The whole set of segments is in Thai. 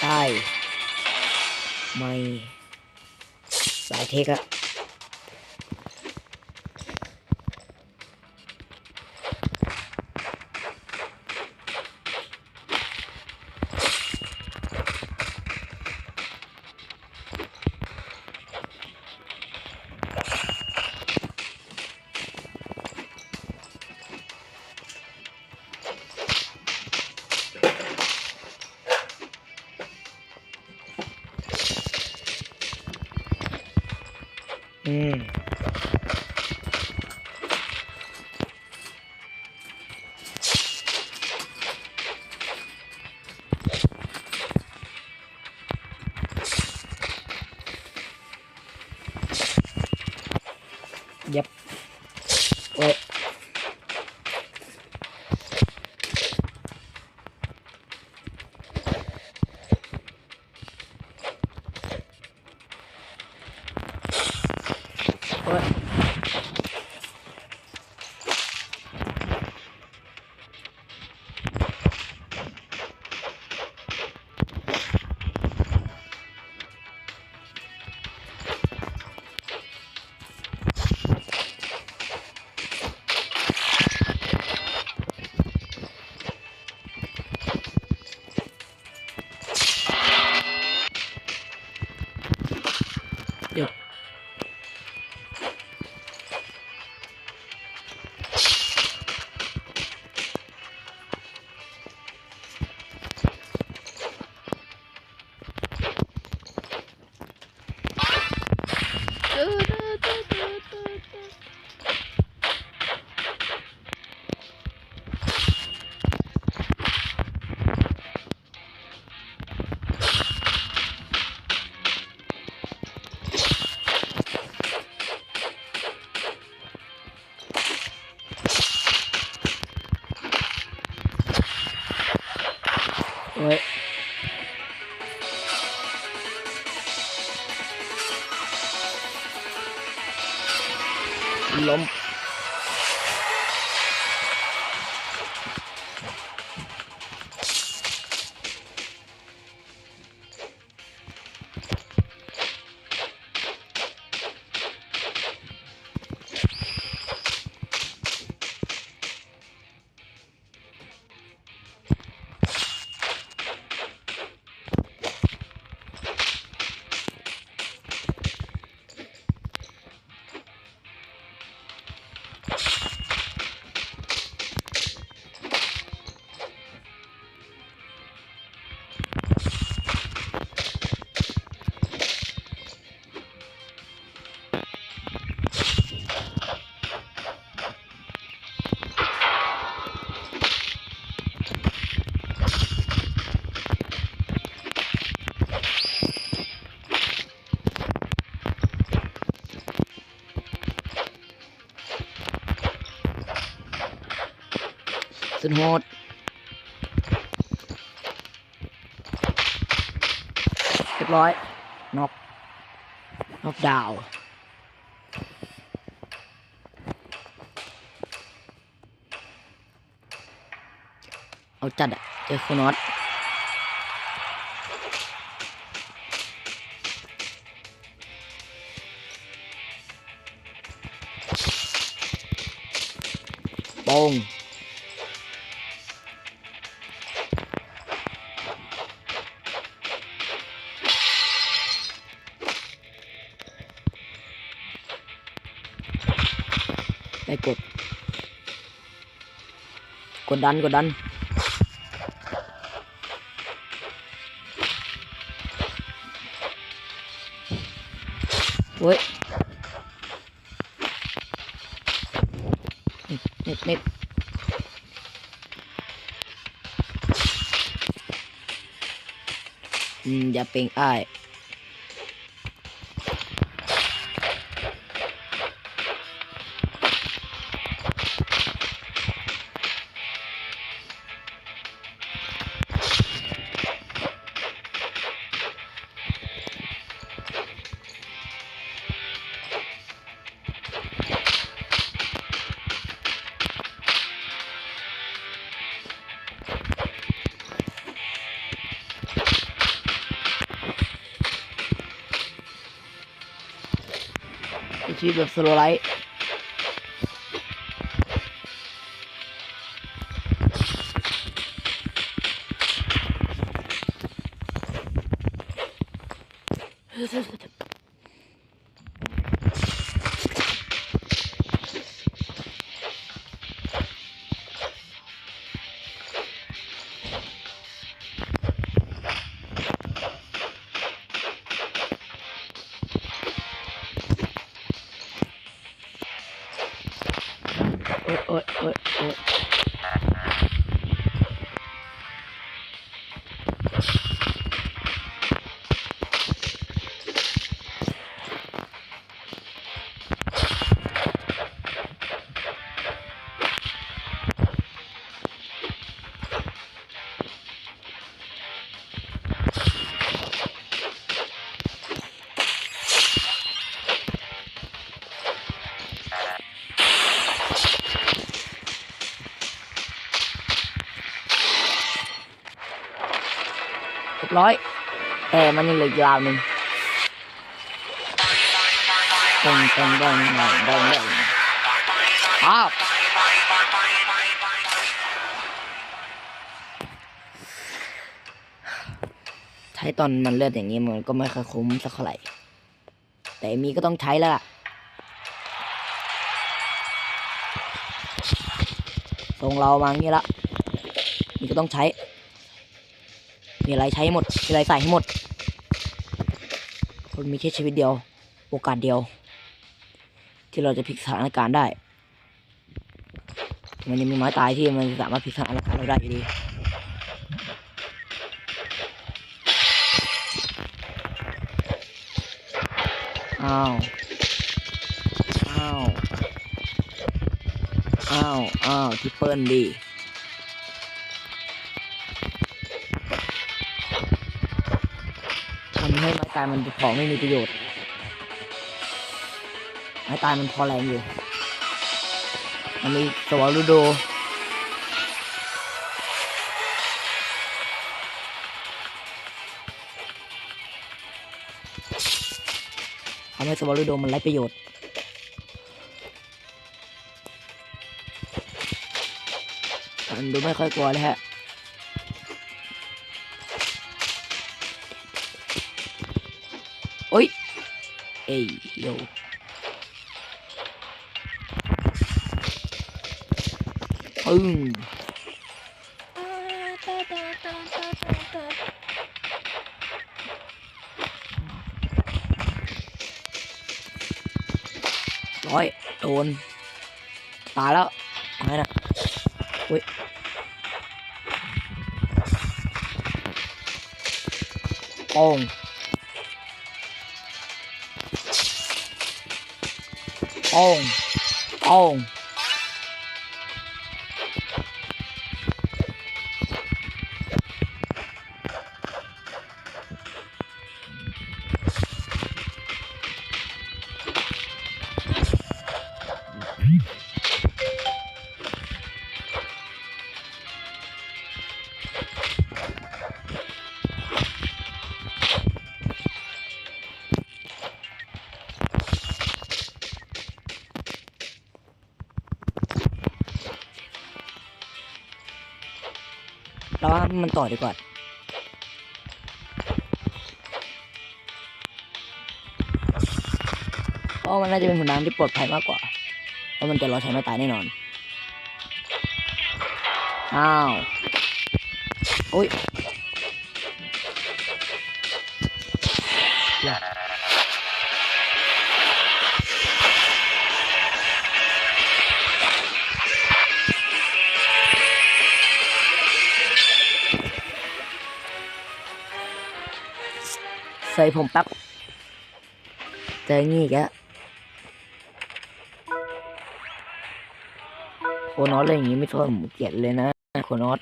ใต้ไม่สายเทคอะ อื ล้ม สุดโหดเรียบร้อยน็อ กดดันกดดันเว้ยเน็ตเน็ตเน็ตอืมอย่าเป็นอ้าย ชีวิตแบบส บร้อย แต่มันยังเหลืออีกยาวหนึ่งตึงตึงตึงตึงตึงตึงอ้าวใช้ตอนมันเลือดอย่างนี้มันก็ไม่ค่อยคุ้มสักเท่าไหร่ แต่มีก็ต้องใช้แล้วล่ะส่งเรามาอย่างนี้ละ มีก็ต้องใช้ มีอะไรใช้ให้หมด มีอะไรใส่ให้หมด คนมีแค่ชีวิตเดียว โอกาสเดียว ที่เราจะพลิกสถานการณ์ได้ มันยังมีไม้ตายที่มันสามารถพลิกสถานการณ์เราได้อยู่ดีอ้าว อ้าว อ้าว อ้าวที่เปิ้ลดี ตายมันของไม่มีประโยชน์ไม้ตายมันพอแรงอยู่ มันมีสวาลูโดทำให้สวาลูโดมันไร้ประโยชน์มันดูไม่ค่อยกลัวเลยฮะ เอ้ยโยปึ้งร้อยโดน มันต่อดีกว่าเพราะมันน่าจะเป็นหุ่น้ำที่ปลอดภัยมากกว่า เพราะมันจะรอใช้ไม่ตายแน่นอน อ้าวโอ้ย ใส่ผมแป๊บเจองี้อีกแล้วโคนอสอะไรอย่างงี้ไม่ชอบผมเกลียดเลยนะโคนอสส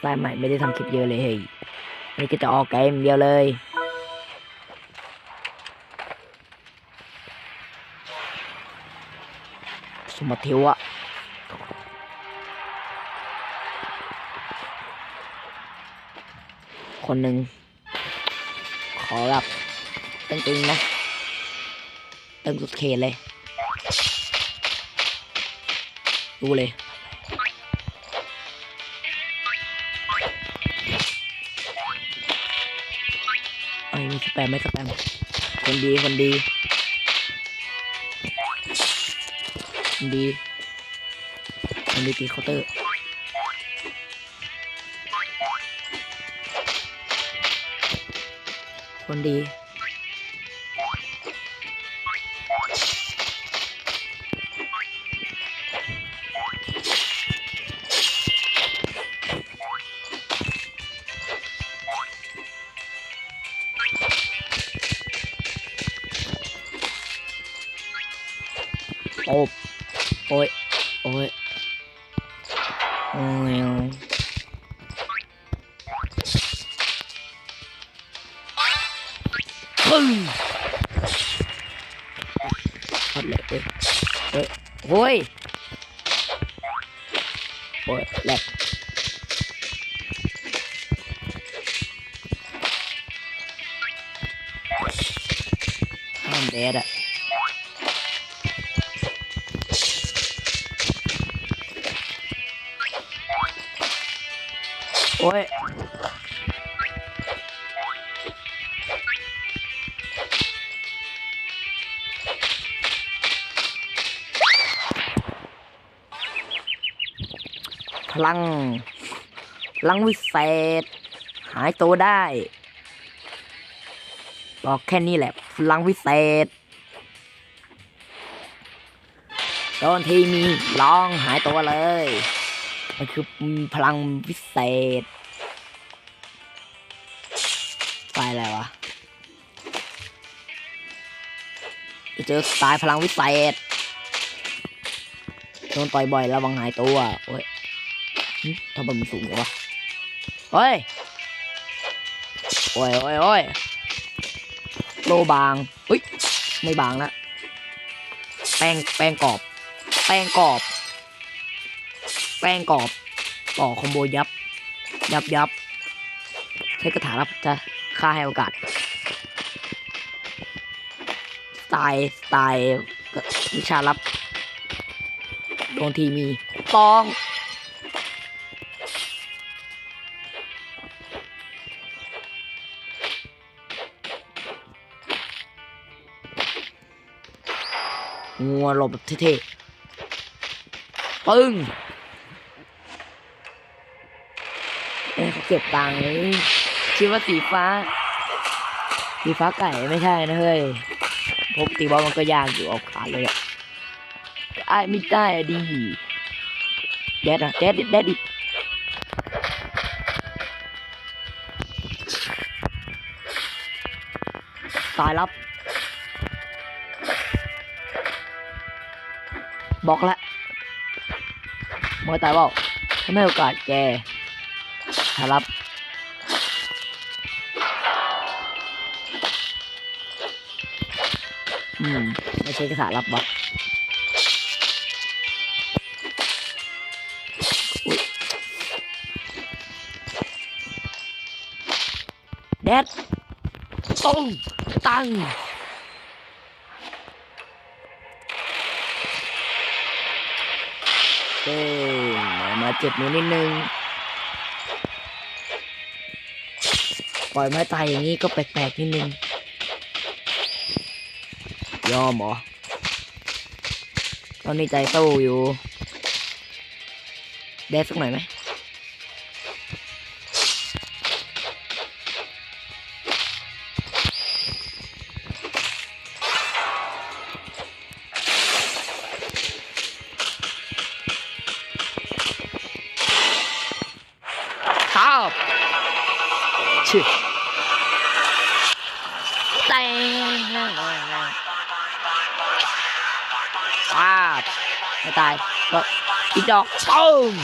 ไตล์ใหม่ไม่ได้ทำคลิปเยอะเลยเฮ้ยนี่ก็จะออกเกมเดียวเลย สมัติเทวะคนหนึ่งขอแบบตึงๆนะตึงสุดเขตเลย ดูเลยไอ้มีสแปมไหมสแปมคนดีคนดี คนดีคนดีตีเคาน์เตอร์คนดีโอบ Ôi. Ôi đẹp. I'm dead Ôi. พลัง พลังวิเศษ หายตัวได้ บอกแค่นี้แหละ พลังวิเศษโดนที่มีลองหายตัวเลย มันคือพลังวิเศษตายอะไรวะจะเจอสไตล์พลังวิเศษโดนต่อยบ่อยระวังหายตัว โอ้ย ทำไมมันสูงวะเฮ้ย โอ้ยโอ้ยโอ้ยโลบางเฮ้ย ไม่บางละ แป้ง แป้งกรอบ แป้งกรอบ แป้งกรอบต่อคอมโบยับ ยับยับ ใช้กระถารับจะฆ่าให้โอกาส สไตล์ สไตล์วิชารับ โดนทีมีตอง งัวหลบแบบเท่ๆปึ้งเอ้เขาเก็บตังค์เลยคิดว่าสีฟ้า สีฟ้าไก่ไม่ใช่นะเฮ้ยพกตีบอลมันก็ยากอยู่เอาขาดเลยอะไอ้ายไม่ได้ดีแดดอะแดดแดดอีกตายรับ บอกแล้วมวยตายเปล่าถ้าไม่ให้โอกาสแกถ้ารับอืมไม่ใช่กระถารับบล็อกแดดตุ้งตั้ง เอ้ยมาเจ็บหนูนิดนึง ปล่อยไม้ตายอย่างนี้ก็แปลกๆนิดนึง ยอมเหรอตอนนี้ใจสู้อยู่แดดสักหน่อยไหม ป้าบไม่ตายก็อีดอกโอ้ม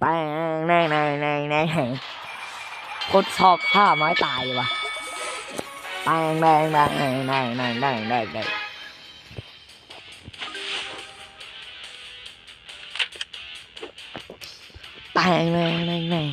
แปงแนในใน่แน่กดชอบท่าไม้ตายว่ะแปงแดงแดงแดงแดงแดงแดงแดงแดงแปง